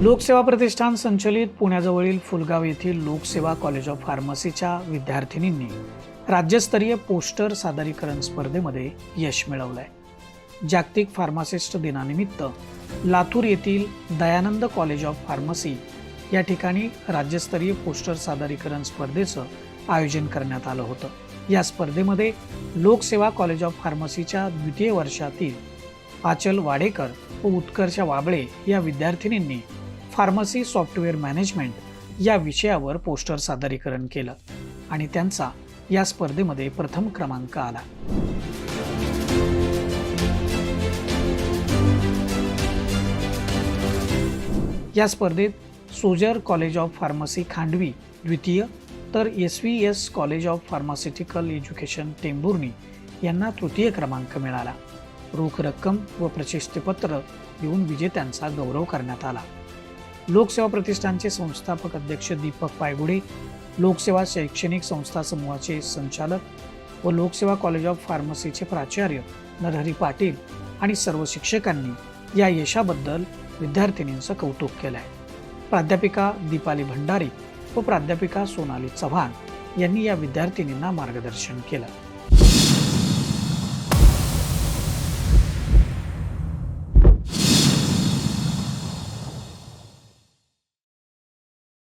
लोकसेवा प्रतिष्ठान संचलित पुण्याजवळील फुलगाव येथील लोकसेवा कॉलेज ऑफ फार्मसीच्या विद्यार्थिनींनी राज्यस्तरीय पोस्टर सादरीकरण स्पर्धेमध्ये यश मिळवलंय. जागतिक फार्मासिस्ट दिनानिमित्त लातूर येथील दयानंद कॉलेज ऑफ फार्मसी या ठिकाणी राज्यस्तरीय पोस्टर सादरीकरण स्पर्धेचं आयोजन करण्यात आलं होतं. या स्पर्धेमध्ये लोकसेवा कॉलेज ऑफ फार्मसीच्या द्वितीय वर्षातील आचल वाडेकर व उत्कर्ष वाबळे या विद्यार्थिनींनी फार्मसी सॉफ्टवेअर मॅनेजमेंट या विषयावर पोस्टर सादरीकरण केलं आणि त्यांचा या स्पर्धेमध्ये प्रथम क्रमांक आला. या स्पर्धेत Sojar college of pharmacy Khandvi द्वितीय तर S V S college of pharmaceutical education Tembhurni यांना तृतीय क्रमांक मिळाला. रोख रक्कम व प्रशस्तीपत्र देऊन विजेत्यांचा गौरव करण्यात आला. लोकसेवा प्रतिष्ठानचे संस्थापक अध्यक्ष दीपक पायगुडे लोकसेवा शैक्षणिक संस्था समूहाचे संचालक व लोकसेवा कॉलेज ऑफ फार्मसीचे प्राचार्य नरहरी पाटील आणि सर्व शिक्षकांनी या यशाबद्दल विद्यार्थिनींचं कौतुक केलं आहे प्राध्यापिका दीपाली भंडारी व प्राध्यापिका सोनाली चव्हाण यांनी या विद्यार्थिनींना मार्गदर्शन केलं.